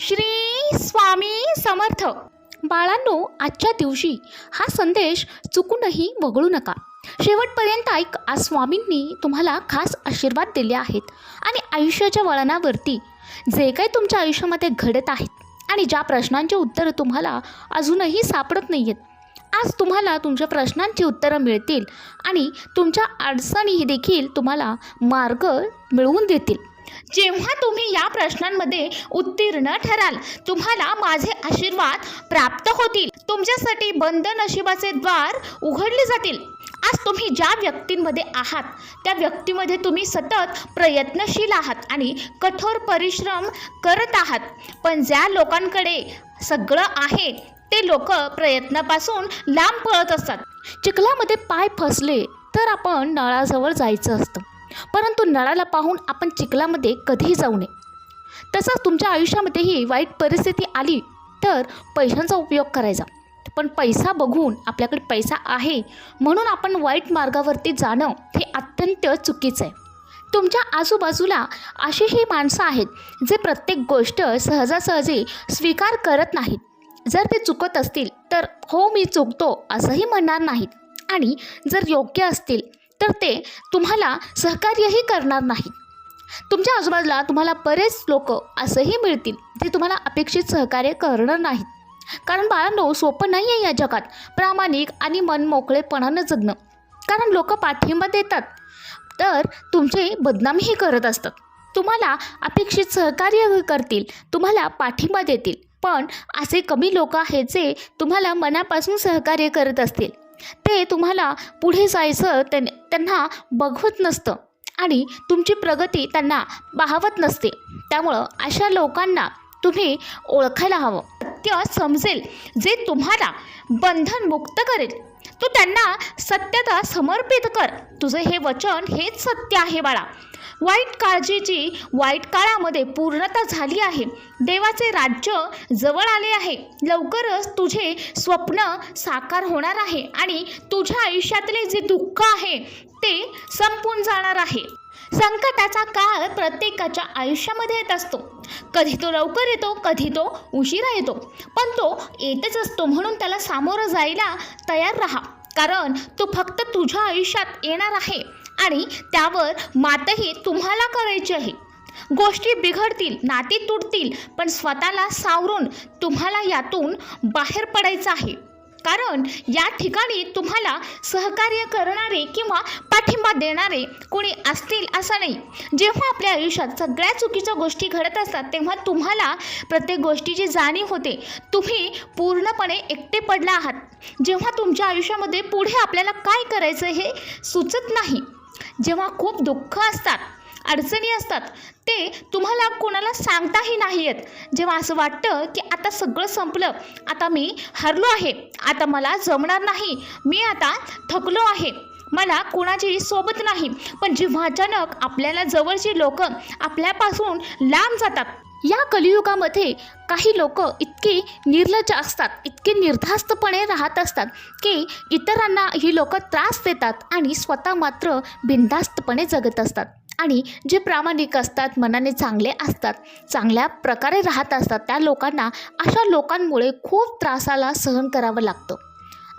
श्री स्वामी समर्थ. बाळांनो आजच्या दिवशी हा संदेश चुकूनही वगळू नका. शेवटपर्यंत ऐक आज स्वामींनी तुम्हाला खास आशीर्वाद दिले आहेत आणि आयुष्याच्या वळणावरती जे काही तुमच्या आयुष्यामध्ये घडत आहेत आणि ज्या प्रश्नांचे उत्तरं तुम्हाला अजूनही सापडत नाही आहेत आज तुम्हाला तुमच्या प्रश्नांची उत्तरं मिळतील आणि तुमच्या अडचणी देखील तुम्हाला मार्ग मिळवून देतील. जेव्हा तुम्ही या प्रश्नांमध्ये उत्तीर्ण ठराल तुम्हाला माझे आशीर्वाद प्राप्त होतील. तुमच्यासाठी बंद नशिबाचे द्वार उघडले जातील. आज तुम्ही ज्या व्यक्तींमध्ये आहात त्या व्यक्तीमध्ये तुम्ही सतत प्रयत्नशील आहात आणि कठोर परिश्रम करत आहात. पण ज्या लोकांकडे सगळं आहे ते लोक प्रयत्नापासून लांब पळत असतात. चिखलामध्ये पाय फसले तर आपण नळाजवळ जायचं असतं. परंतु नळाला पाहून आपण चिखलामध्ये कधीही जाऊ नये. तसंच तुमच्या आयुष्यामध्येही वाईट परिस्थिती आली तर पैशांचा उपयोग करायचा. पण पैसा बघून आपल्याकडे पैसा आहे म्हणून आपण वाईट मार्गावरती जाणं हे अत्यंत चुकीचं आहे. तुमच्या आजूबाजूला अशीही माणसं आहेत जे प्रत्येक गोष्ट सहजासहजी स्वीकार करत नाहीत. जर ते चुकत असतील तर हो मी चुकतो असंही म्हणणार नाहीत. आणि जर योग्य असतील तर ते तुम्हाला सहकार्यही करणार नाही तुमच्या आजूबाजूला तुम्हाला बरेच लोक असंही मिळतील जे तुम्हाला अपेक्षित सहकार्य करणार नाहीत. कारण बाळांनो सोपं नाही आहे या जगात प्रामाणिक आणि मनमोकळेपणानं जगणं. कारण लोक पाठिंबा देतात तर तुमचे बदनामीही करत असतात. तुम्हाला अपेक्षित सहकार्य करतील तुम्हाला पाठिंबा देतील. पण असे कमी लोक आहेत जे तुम्हाला मनापासून सहकार्य करत असतील. ते तुम्हाला पुढे जायचं त्यां त्यांना बघवत नसतं. आणि तुमची प्रगती त्यांना पाहवत नसते. त्यामुळं अशा लोकांना तुम्ही ओळखायला हवं. सत्य समजेल जे तुम्हाला बंधनमुक्त करेल. तू त्यांना सत्यता समर्पित कर. तुझं हे वचन हेच सत्य आहे बाळा. वाईट काळजीची वाईट काळामध्ये पूर्णता झाली आहे. देवाचे राज्य जवळ आले आहे. लवकरच तुझे स्वप्न साकार होणार आहे आणि तुझ्या आयुष्यातले जे दुःख आहे ते संपून जाणार आहे. संकटाचा काळ प्रत्येकाच्या आयुष्यामध्ये येत असतो. कधी तो लवकर येतो कधी तो उशिरा येतो. पण तो येतच असतो म्हणून त्याला सामोरं जायला तयार राहा. कारण तो फक्त तुझ्या आयुष्यात येणार आहे. आणि त्यावर मातही तुम्हाला करायची आहे. गोष्टी बिघडतील नाती तुटतील पण स्वतःला सावरून तुम्हाला यातून बाहेर पडायचं आहे. कारण या ठिकाणी तुम्हाला सहकार्य करणारे किंवा पाठिंबा देणारे कोणी असतील असं नाही. जेव्हा आपल्या आयुष्यात सगळ्या चुकीच्या गोष्टी घडत असतात तेव्हा तुम्हाला प्रत्येक गोष्टीची जाणीव होते. तुम्ही पूर्णपणे एकटे पडला आहात. जेव्हा तुमच्या आयुष्यामध्ये पुढे आपल्याला काय करायचं हे सुचत नाही. जेव्हा खूप दुःख असतात अडचणी असतात ते तुम्हाला कोणाला सांगताही नाही येत जेव्हा असं वाटतं की आता सगळं संपलं आता मी हरलो आहे आता मला जमणार नाही मी आता थकलो आहे मला कोणाची सोबत नाही पण जेव्हा अचानक आपल्याला जवळची लोक आपल्यापासून लांब जातात या कलियुगामध्ये काही लोक इतके निर्लज्ज असतात इतके निर्धास्तपणे राहत असतात की इतरांना ही लोक त्रास देतात आणि स्वतः मात्र बिनधास्तपणे जगत असतात. आणि जे प्रामाणिक असतात मनाने चांगले असतात चांगल्या प्रकारे राहत असतात त्या लोकांना अशा लोकांमुळे खूप त्रासाला सहन करावं लागतं.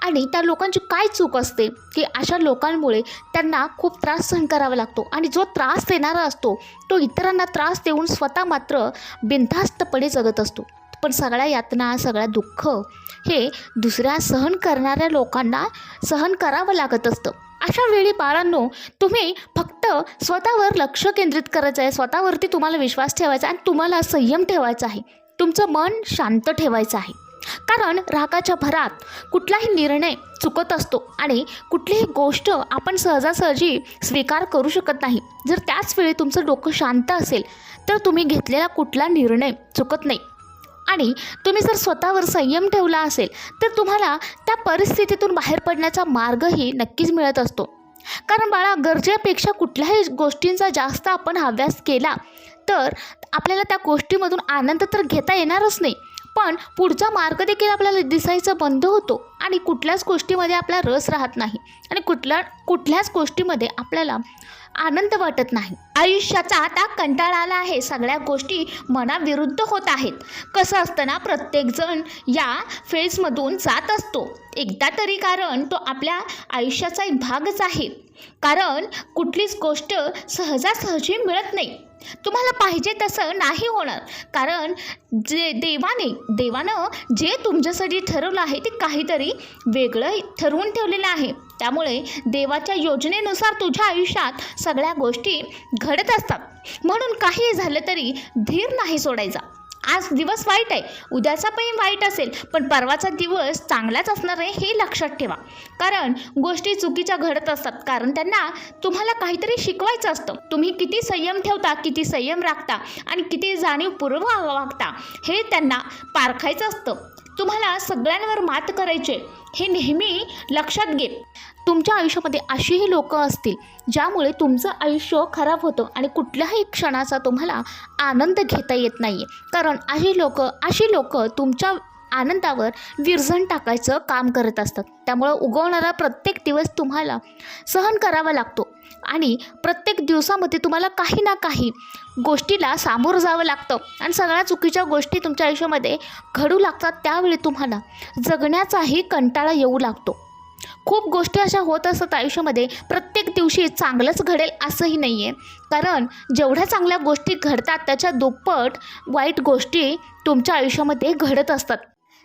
आणि त्या लोकांची काय चूक असते? की अशा लोकांमुळे त्यांना खूप त्रास सहन करावा लागतो. आणि जो त्रास देणारा असतो तो इतरांना त्रास देऊन स्वतः मात्र बिनधास्तपणे जगत असतो. पण सगळ्या यातना सगळ्या दुःख हे दुसऱ्या सहन करणाऱ्या लोकांना सहन करावं लागत असतं. अशा वेळी बाळांनो तुम्ही फक्त स्वतःवर लक्ष केंद्रित करायचं आहे. स्वतःवरती तुम्हाला विश्वास ठेवायचा आहे आणि तुम्हाला संयम ठेवायचा आहे. तुमचं मन शांत ठेवायचं आहे. कारण रागाच्या भरात कुठलाही निर्णय चुकत असतो आणि कुठलीही गोष्ट आपण सहजासहजी स्वीकार करू शकत नाही. जर त्याच वेळी तुमचं डोकं शांत असेल तर तुम्ही घेतलेला कुठला निर्णय चुकत नाही. आणि तुम्ही जर स्वतःवर संयम ठेवला असेल तर तुम्हाला त्या परिस्थितीतून बाहेर पडण्याचा मार्गही नक्कीच मिळत असतो. कारण बाळा गरजेपेक्षा कुठल्याही गोष्टींचा जास्त आपण अभ्यास केला तर आपल्याला त्या गोष्टीमधून आनंद तर घेता येणारच नाही. पण पुढचा मार्ग देखील आपल्याला दिसायचा बंद होतो आणि कुठल्याच गोष्टीमध्ये आपला रस राहत नाही. आणि कुठल्या कुठल्याच गोष्टीमध्ये आपल्याला आनंद वाटत नाही. आयुष्याचा आता कंटाळा आला आहे. सगळ्या गोष्टी मनाविरुद्ध होत आहेत. कसं असताना प्रत्येकजण या फेजमधून जात असतो. एकदा तरी कारण तो आपल्या आयुष्याचा एक भागच आहे. कारण कुठलीच गोष्ट सहजासहजी मिळत नाही. तुम्हाला पाहिजे तसं नाही होणार. कारण जे देवाने देवानं जे तुमच्यासाठी ठरवलं आहे ते काहीतरी वेगळं ठरवून ठेवलेलं आहे. त्यामुळे देवाच्या योजनेनुसार तुझ्या आयुष्यात सगळ्या गोष्टी घडत असतात. म्हणून काही झालं तरी धीर नाही सोडायचा. आज दिवस वाईट आहे उद्याचा पण वाईट असेल पण परवाचा दिवस चांगलाच असणार आहे हे लक्षात ठेवा. कारण गोष्टी चुकीच्या घडत असतात कारण त्यांना तुम्हाला काहीतरी शिकवायचं असतं. तुम्ही किती संयम ठेवता किती संयम राखता आणि किती जाणीवपूर्वक वागता हे त्यांना पारखायचं असतं. तुम्हाला सगळ्यांवर मात करायचे हे नेहमी लक्षात घे तुमच्या आयुष्यामध्ये अशीही लोकं असतील ज्यामुळे तुमचं आयुष्य खराब होतं आणि कुठल्याही क्षणाचा तुम्हाला आनंद घेता येत नाही आहे कारण अशी लोकं अशी लोकं तुमच्या आनंदावर विरजण टाकायचं काम करत असतात. त्यामुळं उगवणारा प्रत्येक दिवस तुम्हाला सहन करावा लागतो. आणि प्रत्येक दिवसामध्ये तुम्हाला काही ना काही गोष्टीला सामोरं जावं लागतं. आणि सगळ्या चुकीच्या गोष्टी तुमच्या आयुष्यामध्ये घडू लागतात त्यावेळी तुम्हाला जगण्याचाही कंटाळा येऊ लागतो. खूप गोष्टी अशा होत असतात आयुष्यामध्ये प्रत्येक दिवशी चांगलंच घडेल असंही नाही आहे कारण जेवढ्या चांगल्या गोष्टी घडतात त्याच्या दुप्पट वाईट गोष्टी तुमच्या आयुष्यामध्ये घडत असतात.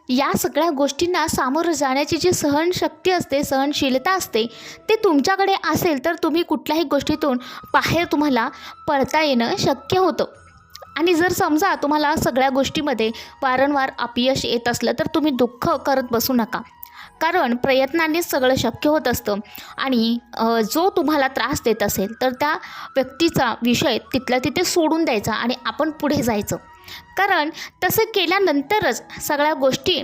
या सगळ्या गोष्टींना सामोरं जाण्याची जी सहनशक्ती असते सहनशीलता असते ते तुमच्याकडे असेल तर तुम्ही कुठल्याही गोष्टीतून बाहेर तुम्हाला पडता येणं शक्य होतं. आणि जर समजा तुम्हाला सगळ्या गोष्टीमध्ये वारंवार अपयश येत असलं तर तुम्ही दुःख करत बसू नका. कारण प्रयत्नानेच सगळं शक्य होत असतं. आणि जो तुम्हाला त्रास देत असेल तर त्या व्यक्तीचा विषय तिथल्या तिथे सोडून द्यायचा आणि आपण पुढे जायचं. कारण तसं केल्यानंतरच सगळ्या गोष्टी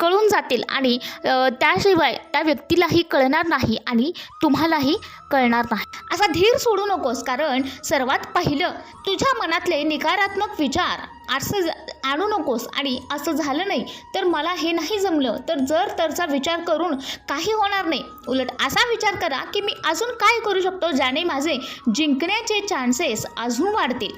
कळून जातील आणि त्याशिवाय त्या व्यक्तीलाही कळणार नाही आणि तुम्हालाही कळणार नाही. असा धीर सोडू नकोस कारण सर्वात पहिलं तुझ्या मनातले निकारात्मक विचार असं आणू नकोस. आणि असं झालं नाही तर मला हे नाही जमलं. तर जर तरचा विचार करून काही होणार नाही. उलट असा विचार करा की मी अजून काय करू शकतो ज्याने माझे जिंकण्याचे चान्सेस अजून वाढतील.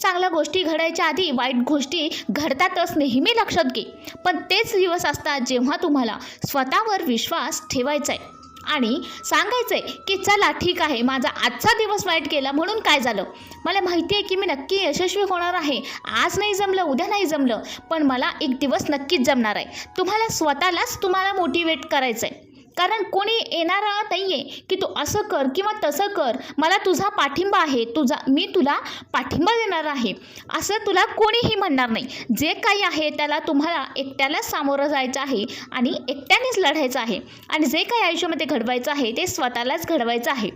चांगल्या गोष्टी घडायच्या आधी वाईट गोष्टी घडतातच नेहमी लक्षात घे. पण तेच दिवस असतात जेव्हा तुम्हाला स्वतःवर विश्वास ठेवायचा आहे आणि सांगायचं आहे की चला ठीक आहे माझा आजचा दिवस वाईट गेला म्हणून काय झालं? मला माहिती आहे की मी नक्की यशस्वी होणार आहे. आज नाही जमलं उद्या नाही जमलं पण मला एक दिवस नक्कीच जमणार आहे. तुम्हाला स्वतःलाच तुम्हाला मोटिवेट करायचं आहे कारण कोणी येणारा नाही आहे की तू असं कर किंवा तसं कर. मला तुझा पाठिंबा आहे. तुझा मी तुला पाठिंबा देणार आहे. असं तुला कोणीही म्हणणार नाही. जे काही आहे त्याला तुम्हाला एकट्यालाच सामोरं जायचं आहे आणि एकट्यानेच लढायचं आहे. आणि जे काही आयुष्यामध्ये घडवायचं आहे ते स्वतःलाच घडवायचं आहे.